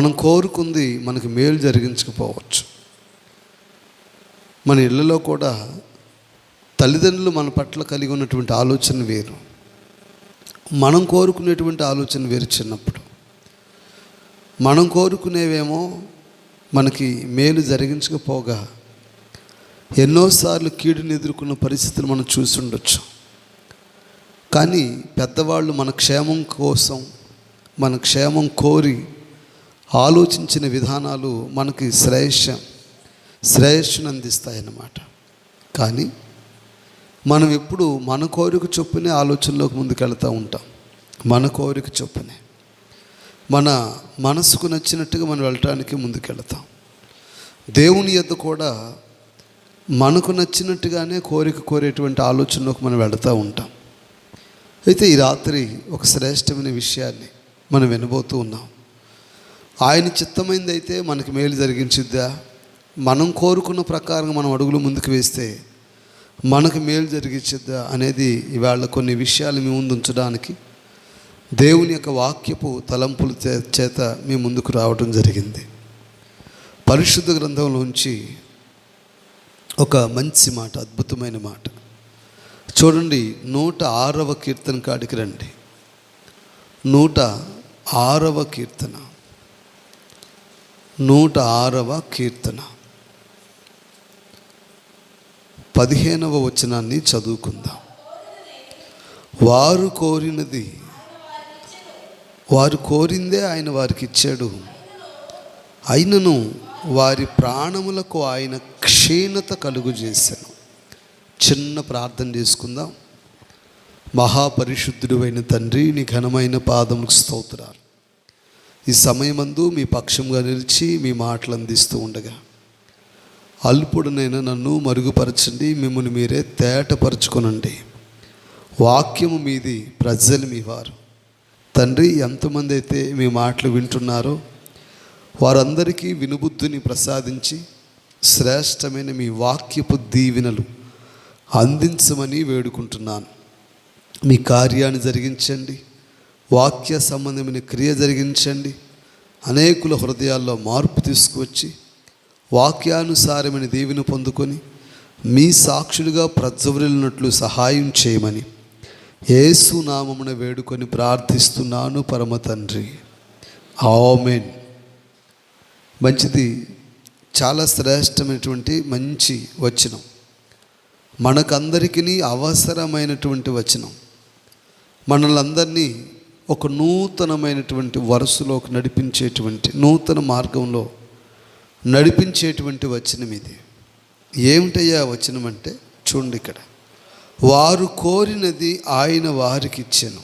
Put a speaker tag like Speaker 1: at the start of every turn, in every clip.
Speaker 1: మనం కోరుకుంది మనకు మేలు జరిగించకపోవచ్చు. మన ఇళ్ళలో కూడా తల్లిదండ్రులు మన పట్ల కలిగి ఉన్నటువంటి ఆలోచన వేరు. మనం కోరుకునేటువంటి ఆలోచన వేరు చిన్నప్పుడు. మనం కోరుకునేవేమో మనకి మేలు జరిగించకపోగా ఎన్నోసార్లు కీడుని ఎదుర్కొన్న పరిస్థితులు మనం చూసి ఉండొచ్చు. కానీ పెద్దవాళ్ళు మన క్షేమం కోసం మన క్షేమం కోరి ఆలోచించిన విధానాలు మనకి శ్రేయస్స శ్రేయస్సును అందిస్తాయన్నమాట. కానీ మనం ఎప్పుడు మన కోరిక చొప్పునే ఆలోచనలోకి ముందుకెళ్తూ ఉంటాం. మన కోరిక చొప్పునే. మన మనసుకు నచ్చినట్టుగా మనం వెళ్ళటానికి ముందుకెళ్తాం. దేవుని యొద్ కూడా మనకు నచ్చినట్టుగానే కోరిక కోరేటువంటి ఆలోచనలోకి మనం వెళుతూ ఉంటాం. అయితే ఈ రాత్రి ఒక శ్రేష్టమైన విషయాన్ని మనం వినబోతూ ఉన్నాం. ఆయన చిత్తమైంది అయితే మనకి మేలు జరిగించిద్దా? మనం కోరుకున్న ప్రకారం మనం అడుగులు ముందుకు వేస్తే మనకు మేలు జరిగించిద్దా అనేది ఇవాళ కొన్ని విషయాలు మీ ముందు ఉంచడానికి దేవుని యొక్క వాక్యపు తలంపుల చే- చేత మీ ముందుకు రావడం జరిగింది. పరిశుద్ధ గ్రంథంలోంచి ఒక మంచి మాట అద్భుతమైన మాట. చూడండి నూట ఆరవ కీర్తన కాడికి రండి. నూట ఆరవ కీర్తన. నూట ఆరవ కీర్తన. పదిహేనవ వచనాన్ని చదువుకుందాం. వారు కోరినది వారు కోరిందే ఆయన వారికి ఇచ్చాడు. అయినను వారి ప్రాణములకు ఆయన క్షీణత కలుగు చేశాను. చిన్న ప్రార్థన చేసుకుందాం. మహాపరిశుద్ధుడు అయిన తండ్రి నీ ఘనమైన పాదములకు స్తోత్రాలు. ఈ సమయమందు మీ పక్షంగా నిలిచి మీ మాటలు అందిస్తూ ఉండగా అల్పుడునైనా నన్ను మరుగుపరచండి మిమ్మల్ని మీరే తేటపరచుకునండి. వాక్యము మీది ప్రజలు మీ వారు. తండ్రి ఎంతమంది అయితే మీ మాటలు వింటున్నారో వారందరికీ వినుబుద్ధిని ప్రసాదించి శ్రేష్టమైన మీ వాక్యపు దీవెనలు అందించమని వేడుకుంటున్నాను. మీ కార్యాన్ని జరిగించండి. వాక్య సంబంధమైన క్రియ జరిగించండి. అనేకుల హృదయాల్లో మార్పు తీసుకువచ్చి వాక్యానుసారమైన దీవెను పొందుకొని మీ సాక్షులుగా ప్రజ్వరిల్లినట్లు సహాయం చేయమని యేసు నామమున వేడుకొని ప్రార్థిస్తున్నాను పరమ తండ్రి. ఆమెన్. మంచిది చాలా శ్రేష్టమైనటువంటి మంచి వచనం. మనకందరికీ అవసరమైనటువంటి వచనం. మనలందరినీ ఒక నూతనమైనటువంటి వరుసలోకి నడిపించేటువంటి నూతన మార్గంలో నడిపించేటువంటి వచనం ఇది. ఏమిటయ్యా వచనం అంటే? చూడండి ఇక్కడ. వారు కోరినది ఆయన వారికి ఇచ్చాను.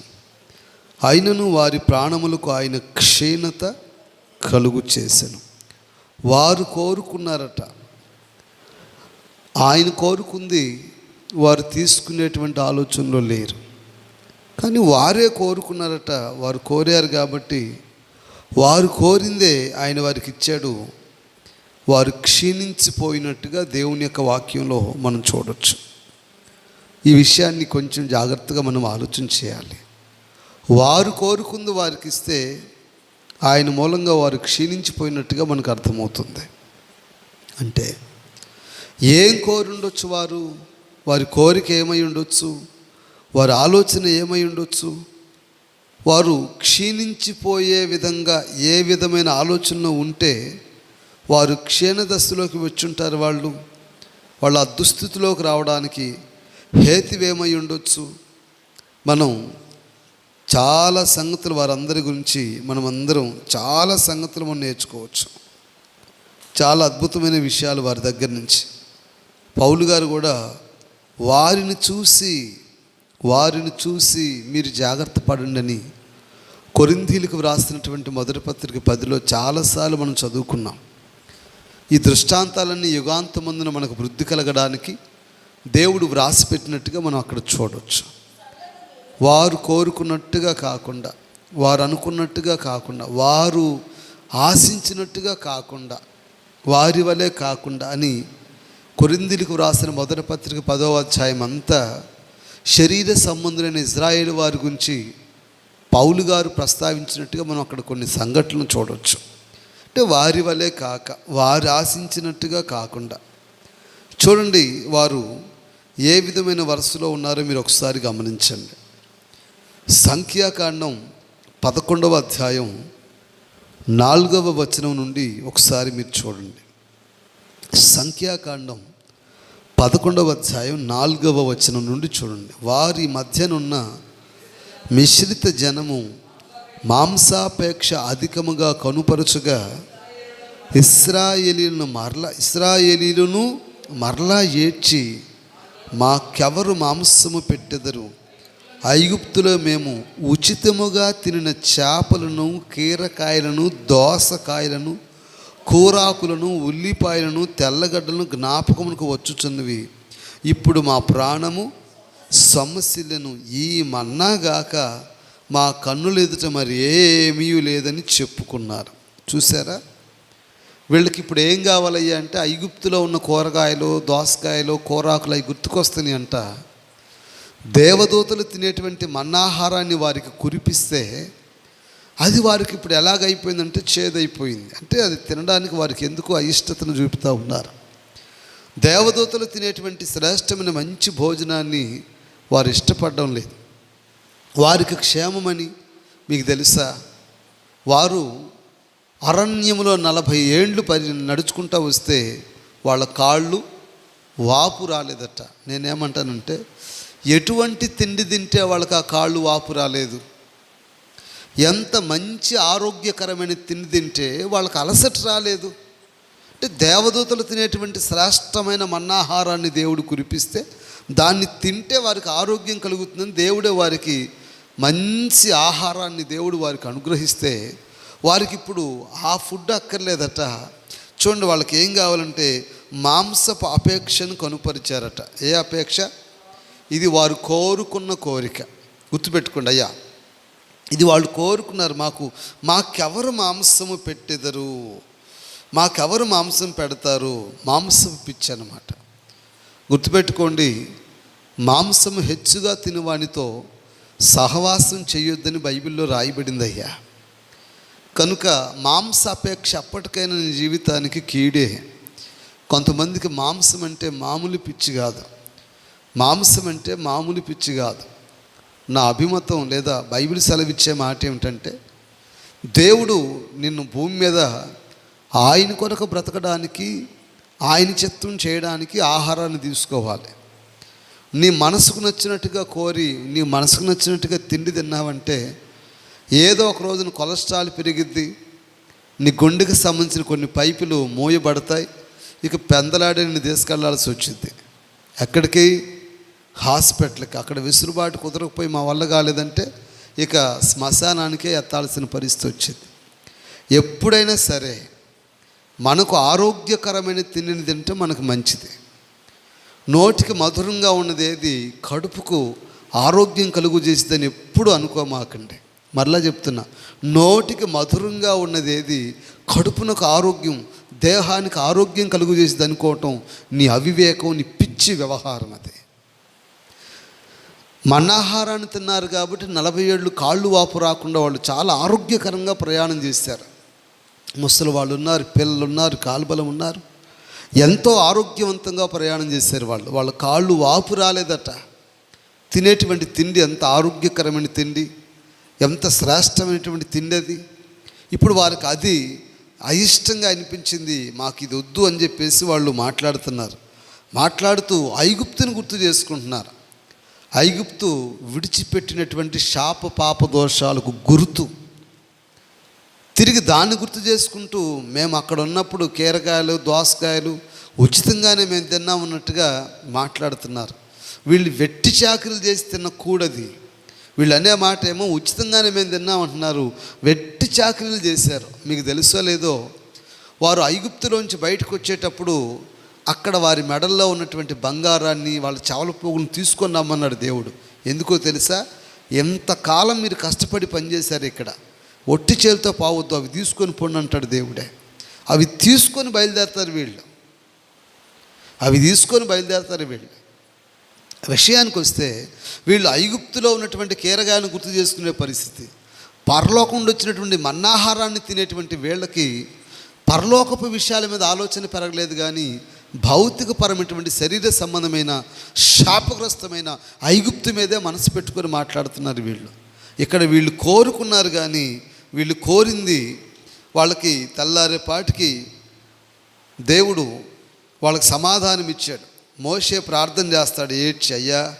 Speaker 1: ఆయనను వారి ప్రాణములకు ఆయన క్షీణత కలుగు చేశాను వారు కోరుకున్నారట. ఆయన కోరుకుంది వారు తీసుకునేటువంటి ఆలోచనలో లేరు. కానీ వారే కోరుకున్నారట వారు కోరారు కాబట్టి వారు కోరిందే ఆయన వారికి ఇచ్చాడు. వారు క్షీణించిపోయినట్టుగా దేవుని యొక్క వాక్యంలో మనం చూడొచ్చు. ఈ విషయాన్ని కొంచెం జాగ్రత్తగా మనం ఆలోచన చేయాలి. వారు కోరుకుంది వారికి ఇస్తే ఆయన మూలంగా వారు క్షీణించిపోయినట్టుగా మనకు అర్థమవుతుంది. అంటే ఏం కోరుండొచ్చు వారు? వారి కోరిక ఏమై ఉండొచ్చు? వారి ఆలోచన ఏమై ఉండొచ్చు? వారు క్షీణించిపోయే విధంగా ఏ విధమైన ఆలోచన ఉంటే వారు క్షీణ దశలోకి వచ్చుంటారు వాళ్ళు. వాళ్ళ దుస్థితిలోకి రావడానికి హేతువేమై ఉండొచ్చు? మనం చాలా సంగతులు వారందరి గురించి మనం అందరం చాలా సంగతులు మనం నేర్చుకోవచ్చు. చాలా అద్భుతమైన విషయాలు వారి దగ్గర నుంచి. పౌలు గారు కూడా వారిని చూసి వారిని చూసి మీరు జాగ్రత్త పడండి అని కొరింథీలకు వ్రాసినటువంటి మొదటి పత్రిక పదిలో చాలాసార్లు మనం చదువుకున్నాం. ఈ దృష్టాంతాలన్నీ యుగాంతమందున మనకు వృద్ధి కలగడానికి దేవుడు వ్రాసిపెట్టినట్టుగా మనం అక్కడ చూడవచ్చు వారు కోరుకున్నట్టుగా కాకుండా వారు అనుకున్నట్టుగా కాకుండా వారు ఆశించినట్టుగా కాకుండా వారి వలె కాకుండా అని కొరిందిలకు వ్రాసిన మొదటి పత్రిక పదవ అధ్యాయం అంతా శరీర సంబంధులైన ఇజ్రాయేల్ వారి గురించి పౌలు గారు ప్రస్తావించినట్టుగా మనం అక్కడ కొన్ని సంఘటనలు చూడవచ్చు అంటే వారి వలె కాక వారు ఆశించినట్టుగా కాకుండా. చూడండి వారు ఏ విధమైన వరుసలో ఉన్నారో మీరు ఒకసారి గమనించండి. సంఖ్యాకాండం పదకొండవ అధ్యాయం నాలుగవ వచనం నుండి ఒకసారి మీరు చూడండి. సంఖ్యాకాండం పదకొండవ అధ్యాయం నాలుగవ వచనం నుండి చూడండి. వారి మధ్యనున్న మిశ్రిత జనము మాంసాపేక్ష అధికముగా కనుపరచుగా ఇస్రాయేలీలను మరలా ఇస్రాయేలీలను మరలా ఏడ్చి మాకెవరు మాంసము పెట్టెదరు? ఐగుప్తులో మేము ఉచితముగా తినిన చేపలను కీరకాయలను దోసకాయలను కూరాకులను ఉల్లిపాయలను తెల్లగడ్డలను జ్ఞాపకమునకు వచ్చుచున్నవి. ఇప్పుడు మా ప్రాణము సమస్యలను ఈ మన్నాగాక మా కన్నులు ఎదుట మరి ఏమీ లేదని చెప్పుకున్నారు. చూసారా వీళ్ళకి ఇప్పుడు ఏం కావాలయ్యా అంటే ఐగుప్తులో ఉన్న కూరగాయలు దోసకాయలు కూరాకులు అవి గుర్తుకొస్తాయి అంట. దేవదూతలు తినేటువంటి మన్నాహారాన్ని వారికి కురిపిస్తే అది వారికి ఇప్పుడు ఎలాగైపోయిందంటే చేదైపోయింది. అంటే అది తినడానికి వారికి ఎందుకు అయిష్టతను చూపుతూ ఉన్నారు. దేవదూతలు తినేటువంటి శ్రేష్టమైన మంచి భోజనాన్ని వారు ఇష్టపడడం లేదు. వారికి క్షేమమని మీకు తెలుసా? వారు అరణ్యంలో నలభై ఏండ్లు పరి నడుచుకుంటూ వస్తే వాళ్ళ కాళ్ళు వాపు రాలేదట. నేనేమంటానంటే ఎటువంటి తిండి తింటే వాళ్ళకి ఆ కాళ్ళు వాపు రాలేదు. ఎంత మంచి ఆరోగ్యకరమైన తిండి తింటే వాళ్ళకి అలసట రాలేదు. అంటే దేవదూతలు తినేటువంటి శ్రేష్టమైన మన్నాహారాన్ని దేవుడు కురిపిస్తే దాన్ని తింటే వారికి ఆరోగ్యం కలుగుతుందని దేవుడే వారికి మంచి ఆహారాన్ని దేవుడు వారికి అనుగ్రహిస్తే వారికి ఇప్పుడు ఆ ఫుడ్ అక్కర్లేదట. చూడండి వాళ్ళకి ఏం కావాలంటే మాంసపు అపేక్షను కనుపరిచారట. ఏ అపేక్ష? ఇది వారు కోరుకున్న కోరిక. గుర్తుపెట్టుకోండి అయ్యా. ఇది వాళ్ళు కోరుకున్నారు మాకు మాకెవరు మాంసము పెట్టెదరు? మాకెవరు మాంసం పెడతారు? మాంసం పిచ్చి అనమాట గుర్తుపెట్టుకోండి మాంసము హెచ్చుగా తినవానితో సహవాసం చేయొద్దని బైబిల్లో రాయబడింది అయ్యా కనుక మాంస అపేక్ష అప్పటికైనా నీ జీవితానికి కీడే. కొంతమందికి మాంసం అంటే మామూలు పిచ్చి కాదు. మాంసం అంటే మామూలు పిచ్చి కాదు. నా అభిమతం లేదా బైబిల్ సెలవిచ్చే మాట ఏమిటంటే దేవుడు నిన్ను భూమి మీద ఆయన కొరకు బ్రతకడానికి ఆయన చిత్తం చేయడానికి ఆహారాన్ని తీసుకోవాలి. నీ మనసుకు నచ్చినట్టుగా కోరి నీ మనసుకు నచ్చినట్టుగా తిండి తిన్నావంటే ఏదో ఒక రోజున కొలెస్ట్రాల్ పెరిగిద్ది నీ గుండెకి సంబంధించిన కొన్ని పైపులు మోయబడతాయి ఇక పెందలాడే నేను తీసుకెళ్ళాల్సి వచ్చింది. ఎక్కడికి? హాస్పిటల్కి అక్కడ విసురుబాటు కుదరకపోయి మా వల్ల కాలేదంటే ఇక శ్మశానానికే ఎత్తాల్సిన పరిస్థితి వచ్చింది. ఎప్పుడైనా సరే మనకు ఆరోగ్యకరమైన తిండిని తింటే మనకు మంచిది. నోటికి మధురంగా ఉన్నది ఏది? కడుపుకు ఆరోగ్యం కలుగు చేసిందని ఎప్పుడు అనుకోమాకండి. మరలా చెప్తున్నా నోటికి మధురంగా ఉన్నది ఏది? కడుపునకు ఆరోగ్యం దేహానికి ఆరోగ్యం కలుగు చేసింది అనుకోవటం నీ అవివేకం నీ పిచ్చి వ్యవహారం అది. మన్నాహారాన్ని తిన్నారు కాబట్టి నలభై ఏళ్ళు కాళ్ళు వాపు రాకుండా వాళ్ళు చాలా ఆరోగ్యకరంగా ప్రయాణం చేశారు. ముసలి వాళ్ళు ఉన్నారు పిల్లలు ఉన్నారు కాలుబలం ఉన్నారు. ఎంతో ఆరోగ్యవంతంగా ప్రయాణం చేశారు వాళ్ళు. వాళ్ళ కాళ్ళు వాపు రాలేదట. తినేటువంటి తిండి ఎంత ఆరోగ్యకరమైన తిండి ఎంత శ్రేష్టమైనటువంటి తిండి అది. ఇప్పుడు వారికి అది అయిష్టంగా అనిపించింది మాకు ఇది వద్దు అని చెప్పేసి వాళ్ళు మాట్లాడుతున్నారు. మాట్లాడుతూ ఐగుప్తుని గుర్తు చేసుకుంటున్నారు. ఐగుప్తు విడిచిపెట్టినటువంటి శాప పాప దోషాలకు గుర్తు. తిరిగి దాన్ని గుర్తు చేసుకుంటూ మేము అక్కడ ఉన్నప్పుడు కీరకాయలు దోసకాయలు ఉచితంగానే మేము తిన్నాం ఉన్నట్టుగా మాట్లాడుతున్నారు. వీళ్ళు వెట్టి చాకరీలు చేసి తిన్న కూడది. వీళ్ళు అనే మాట ఏమో ఉచితంగానే మేము తిన్నామంటున్నారు వెట్టి చాకరీలు చేశారు. మీకు తెలుసో లేదో? వారు ఐగుప్తులోంచి బయటకు వచ్చేటప్పుడు అక్కడ వారి మెడల్లో ఉన్నటువంటి బంగారాన్ని వాళ్ళ చావల పోగులను తీసుకొని రమ్మన్నాడు దేవుడు. ఎందుకో తెలుసా? ఎంతకాలం మీరు కష్టపడి పనిచేశారు ఇక్కడ? ఒట్టి చేతితో పావద్దు అవి తీసుకొని పొండి అంటాడు దేవుడే. అవి తీసుకొని బయలుదేరతారు వీళ్ళు. అవి తీసుకొని బయలుదేరతారు వీళ్ళు. విషయానికి వస్తే వీళ్ళు ఐగుప్తులో ఉన్నటువంటి కీరగాయలను గుర్తు చేసుకునే పరిస్థితి. పరలోకం వచ్చినటువంటి మన్నాహారాన్ని తినేటువంటి వీళ్ళకి పరలోకపు విషయాల మీద ఆలోచన పెరగలేదు కానీ భౌతికపరమైనటువంటి శరీర సంబంధమైన శాపగ్రస్తమైన ఐగుప్తు మీదే మనసు పెట్టుకొని మాట్లాడుతున్నారు వీళ్ళు. ఇక్కడ వీళ్ళు కోరుకున్నారు కానీ వీళ్ళు కోరింది వాళ్ళకి తెల్లారేపాటికి దేవుడు వాళ్ళకి సమాధానం ఇచ్చాడు. మోషే ప్రార్థన చేస్తాడు ఏడ్చి అయ్యా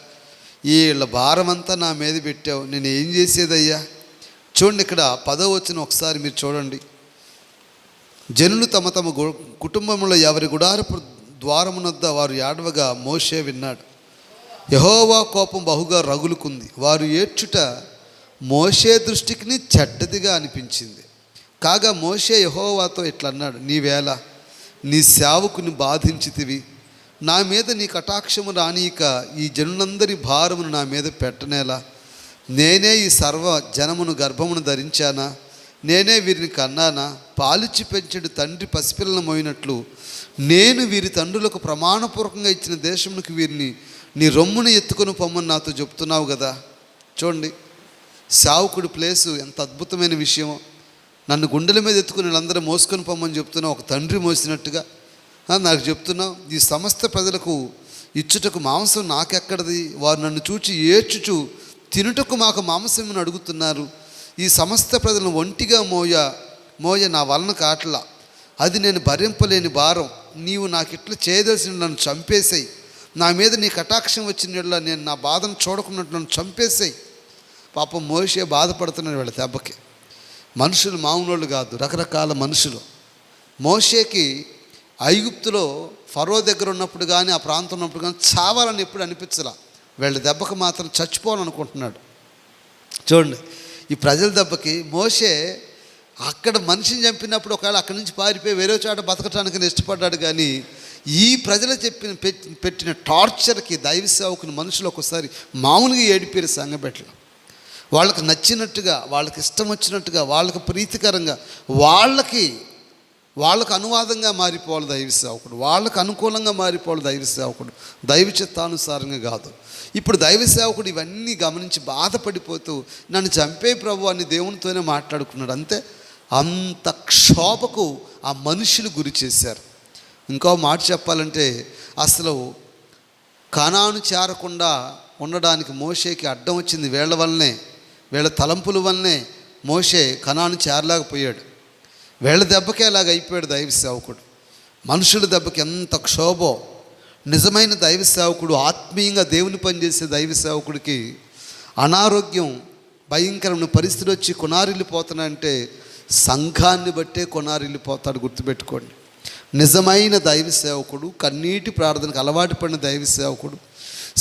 Speaker 1: వీళ్ళ భారమంతా నా మీద పెట్టావు నేను ఏం చేసేదయ్యా? చూడండి ఇక్కడ పదవ వచ్చిన ఒకసారి మీరు చూడండి. జనులు తమ తమ కుటుంబంలో ఎవరి గుడారపు ద్వారమునొద్ద వారు ఏడవగా మోషే విన్నాడు. యహోవా కోపం బహుగా రగులుకుంది. వారు ఏడ్చుట మోషే దృష్టికి చెడ్డదిగా అనిపించింది. కాగా మోషే యహోవాతో ఇట్లా అన్నాడు నీవేళ నీ సేవకుని బాధించితివి. నా మీద నీ కటాక్షము రానీక ఈ జనులందరి భారమును నా మీద పెట్టనేలా. నేనే ఈ సర్వ జనమును గర్భమును ధరించానా? నేనే వీరిని కన్నానా? పాలిచ్చి పెంచడు తండ్రి పసిపిల్లలను మోయినట్లు నేను వీరి తండ్రులకు ప్రమాణపూర్వకంగా ఇచ్చిన దేశమునికి వీరిని నీ రొమ్మును ఎత్తుకొని పొమ్మని నాతో చెప్తున్నావు కదా. చూడండి సావుకుడి ప్లేసు ఎంత అద్భుతమైన విషయమో. నన్ను గుండెల మీద ఎత్తుకుని వీళ్ళందరూ మోసుకొని పొమ్మని చెప్తున్నావు ఒక తండ్రి మోసినట్టుగా. నాకు చెప్తున్నావు ఈ సమస్త ప్రజలకు ఇచ్చుటకు మాంసం నాకెక్కడది? వారు నన్ను చూచి ఏడ్చుచు తినుటకు మాకు మాంసమని అడుగుతున్నారు. ఈ సమస్త ప్రజలను ఒంటిగా మోయ మోయ నా వలన కాట్లా. అది నేను భరింపలేని భారం. నీవు నాకు ఇట్లా చేయదలసిన నన్ను చంపేసేయి. నా మీద నీ కటాక్షం వచ్చిన నేను నా బాధను చూడకున్నట్టు నన్ను చంపేసేయి. పాపం మోసే బాధపడుతున్నాడు వీళ్ళ దెబ్బకి. మనుషులు మామూలు కాదు రకరకాల మనుషులు. మోషేకి ఐగుప్తులో ఫరో దగ్గర ఉన్నప్పుడు కానీ ఆ ప్రాంతం ఉన్నప్పుడు కానీ చావాలని ఎప్పుడు అనిపించలా. వీళ్ళ దెబ్బకి మాత్రం చచ్చిపోవాలనుకుంటున్నాడు. చూడండి ఈ ప్రజల దెబ్బకి మోషే అక్కడ మనిషిని చంపినప్పుడు ఒకవేళ అక్కడి నుంచి పారిపోయి వేరే చోట బతకటానికి ఇష్టపడ్డాడు కానీ ఈ ప్రజలు చెప్పిన పెట్టిన టార్చర్కి దైవ సేవకుని మనుషులు ఒకసారి మామూలుగా ఏడిపోయారు సంగబెట్టలు వాళ్ళకి నచ్చినట్టుగా వాళ్ళకి ఇష్టం వచ్చినట్టుగా వాళ్ళకి ప్రీతికరంగా వాళ్ళకి వాళ్ళకు అనువాదంగా మారిపోవాలి దైవ సేవకుడు. వాళ్ళకు అనుకూలంగా మారిపోవాలి దైవ సేవకుడు. దైవ చిత్తానుసారంగా కాదు. ఇప్పుడు దైవ సేవకుడు ఇవన్నీ గమనించి బాధపడిపోతూ నన్ను చంపే ప్రభు అని దేవునితోనే మాట్లాడుకున్నాడు. అంతే. అంత క్షోభకు ఆ మనుషులు గురి చేశారు. ఇంకో మాట చెప్పాలంటే అసలు కణాను చేరకుండా ఉండడానికి మోషేకి అడ్డం వచ్చింది వీళ్ళ వల్లనే వీళ్ళ తలంపుల వల్లనే మోషే కణాను చేరలేకపోయాడు. వీళ్ళ దెబ్బకేలాగా అయిపోయాడు దైవ సేవకుడు? మనుషుల దెబ్బకి ఎంత క్షోభో? నిజమైన దైవ సేవకుడు ఆత్మీయంగా దేవుని పనిచేసే దైవ సేవకుడికి అనారోగ్యం భయంకరమైన పరిస్థితి వచ్చి కొనారిల్లిపోతానంటే సంఘాన్ని బట్టే కొనారిల్లిపోతాడు గుర్తుపెట్టుకోండి. నిజమైన దైవ సేవకుడు కన్నీటి ప్రార్థనకు అలవాటు పడిన దైవ సేవకుడు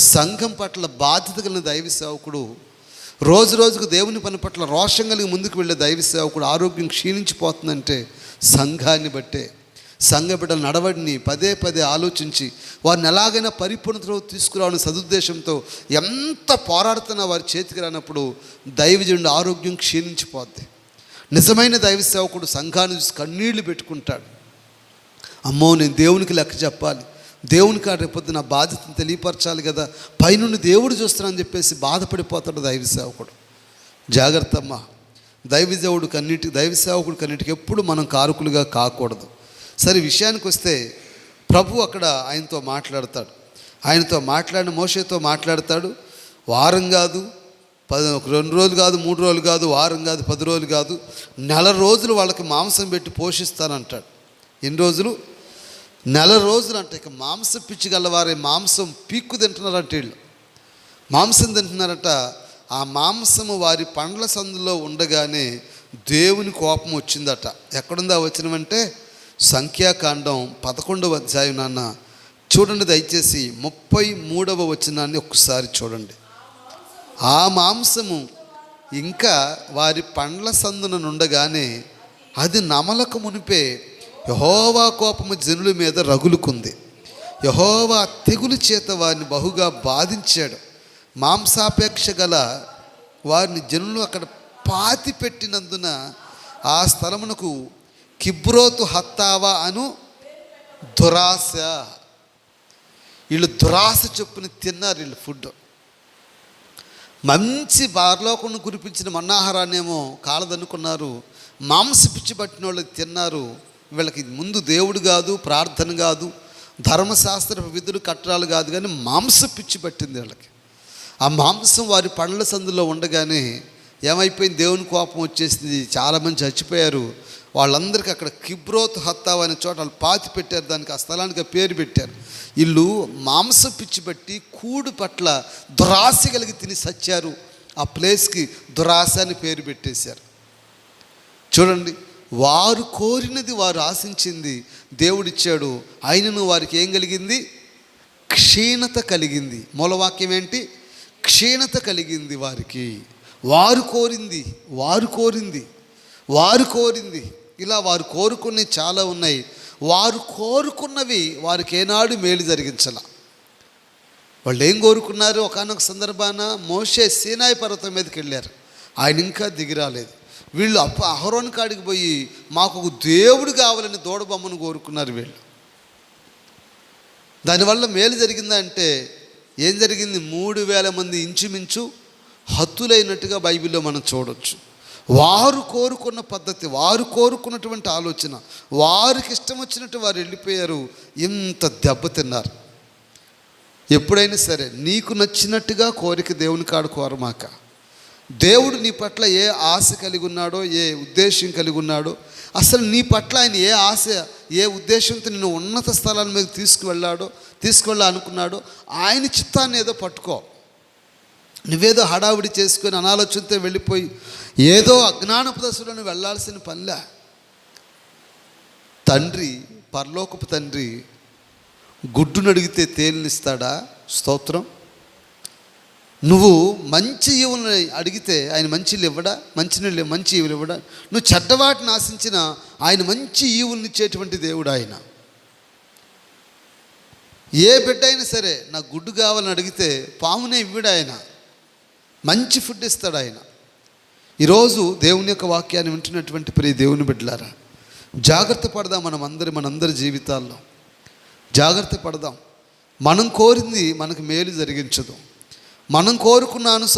Speaker 1: సంఘం పట్ల బాధ్యత కలిగిన దైవ సేవకుడు రోజు రోజుకు దేవుని పని పట్ల రోషం కలిగి ముందుకు వెళ్ళే దైవ సేవకుడు ఆరోగ్యం క్షీణించిపోతుందంటే సంఘాన్ని బట్టే. సంఘ బిడ్డల నడవడిని పదే పదే ఆలోచించి వారిని ఎలాగైనా పరిపూర్ణతలో తీసుకురావని సదుద్దేశంతో ఎంత పోరాడుతున్నా వారి చేతికి రానప్పుడు దైవజనుడు ఆరోగ్యం క్షీణించిపోద్ది. నిజమైన దైవ సేవకుడు సంఘాన్ని చూసి కన్నీళ్ళు పెట్టుకుంటాడు. అమ్మో నేను దేవునికి లెక్క చెప్పాలి. దేవునికి ఆ రేపొద్దు నా బాధ్యతను తెలియపరచాలి కదా. పైనుండి దేవుడు చూస్తున్నానని చెప్పేసి బాధపడిపోతాడు దైవ సేవకుడు. జాగ్రత్త అమ్మా. దైవ దేవుడు కన్నిటి దైవ సేవకుడు కన్నిటికి ఎప్పుడు మనం కారకులుగా కాకూడదు. సరే విషయానికి వస్తే ప్రభు అక్కడ ఆయనతో మాట్లాడతాడు. ఆయనతో మాట్లాడిన మోషేతో మాట్లాడతాడు. వారం కాదు పది ఒక రెండు రోజులు కాదు మూడు రోజులు కాదు వారం కాదు పది రోజులు కాదు నెల రోజులు వాళ్ళకి మాంసం పెట్టి పోషిస్తానంటాడు. ఎన్ని రోజులు? నెల రోజులు అంటే ఇక మాంసం పిచ్చి గలవారే మాంసం పీక్కు తింటున్నారంట వీళ్ళు. మాంసం తింటున్నారట ఆ మాంసము వారి పండ్ల సందులో ఉండగానే దేవుని కోపం వచ్చిందట. ఎక్కడుందా వచ్చినమంటే సంఖ్యాకాండం పదకొండవ అధ్యాయం నాన్న. చూడండి దయచేసి ముప్పై మూడవ వచనాన్ని ఒక్కసారి చూడండి. ఆ మాంసము ఇంకా వారి పండ్ల సందున నుండగానే అది నమలకు మునిపే యహోవా కోపము జనుల మీద రగులుకుంది. యహోవా తెగులు చేత వారిని బహుగా బాధించాడు. మాంసాపేక్ష గల వారిని జనులు అక్కడ పాతి పెట్టినందున ఆ స్థలమునకు కిబ్రోతు హత్తావా అను దురాశ. వీళ్ళు దురాశ చొప్పున తిన్నారు వీళ్ళు ఫుడ్ మంచి బార్లోకుండా కురిపించిన మన్నాహారాన్నేమో కాలదనుకున్నారు మాంస పిచ్చి పట్టిన వాళ్ళు తిన్నారు. వీళ్ళకి ముందు దేవుడు కాదు ప్రార్థన కాదు ధర్మశాస్త్ర విధులు కట్టడాలు కాదు కానీ మాంస పిచ్చి పట్టింది వీళ్ళకి. ఆ మాంసం వారి పండ్ల సందులో ఉండగానే ఏమైపోయింది? దేవుని కోపం వచ్చేసింది. చాలామంది చచ్చిపోయారు. వాళ్ళందరికీ అక్కడ కిబ్రోత్ హత్తావ్ అనే చోట వాళ్ళు పాతి పెట్టారు దానికి ఆ స్థలానికి పేరు పెట్టారు. వీళ్ళు మాంస పిచ్చి పెట్టి కూడు పట్ల దురాశ కలిగి తిని సచ్చారు. ఆ ప్లేస్కి దురాశ అని పేరు పెట్టేశారు. చూడండి వారు కోరినది వారు ఆశించింది దేవుడిచ్చాడు. ఆయనను వారికి ఏం కలిగింది? క్షీణత కలిగింది. మూలవాక్యం ఏంటి? క్షీణత కలిగింది వారికి. వారు కోరింది వారు కోరింది వారు కోరింది. ఇలా వారు కోరుకున్నవి చాలా ఉన్నాయి. వారు కోరుకున్నవి వారికి ఏనాడు మేలు జరిగించాల. వాళ్ళు ఏం కోరుకున్నారు? ఒకనొక సందర్భాన మోషే సీనాయి పర్వతం మీదకి వెళ్ళారు. ఆయన ఇంకా దిగిరాలేదు వీళ్ళు అప్ప అహరోన్ కాడికి పోయి మాకు ఒక దేవుడు కావాలని దూడబొమ్మను కోరుకున్నారు వీళ్ళు. దానివల్ల మేలు జరిగిందంటే ఏం జరిగింది? మూడు వేల మంది ఇంచుమించు హత్తులైనట్టుగా బైబిల్లో మనం చూడొచ్చు. వారు కోరుకున్న పద్ధతి వారు కోరుకున్నటువంటి ఆలోచన వారికి ఇష్టం వచ్చినట్టు వారు వెళ్ళిపోయారు. ఇంత దెబ్బతిన్నారు ఎప్పుడైనా సరే నీకు నచ్చినట్టుగా కోరిక దేవుని కాడు కోరమాక దేవుడు నీ పట్ల ఏ ఆశ కలిగి ఉన్నాడో ఏ ఉద్దేశం కలిగి ఉన్నాడో అసలు నీ పట్ల ఆయన ఏ ఆశ ఏ ఉద్దేశంతో నిన్ను ఉన్నత స్థలాల మీద తీసుకువెళ్ళాడో తీసుకువెళ్ళాలనుకున్నాడో ఆయన చిత్తాన్ని ఏదో పట్టుకో. నువ్వేదో హడావిడి చేసుకొని అనాలోచనతో వెళ్ళిపోయి ఏదో అజ్ఞానపు దశలను వెళ్ళాల్సిన పనిలే. తండ్రి పరలోకపు తండ్రి గుడ్డును అడిగితే తేలినిస్తాడా స్తోత్రం. నువ్వు మంచి ఈవులను అడిగితే ఆయన మంచి ఇవ్వడా? మంచి నీళ్ళు మంచి ఈవులు ఇవ్వడా? నువ్వు చెడ్డవాటిని ఆశించిన ఆయన మంచి ఈవుల్ని ఇచ్చేటువంటి దేవుడు ఆయన. ఏ బిడ్డ అయినా సరే నాకు గుడ్డు కావాలని అడిగితే పామునే ఇవ్వడు ఆయన. మంచి ఫుడ్ ఇస్తాడు ఆయన. ఈరోజు దేవుని యొక్క వాక్యాన్ని వింటున్నటువంటి ప్రియ దేవుని బిడ్డలారా జాగ్రత్త పడదాం మనం అందరి మనందరి జీవితాల్లో. జాగ్రత్త పడదాం. మనం కోరింది మనకు మేలు జరిగించదు. మనం కోరుకున్న అనుసారం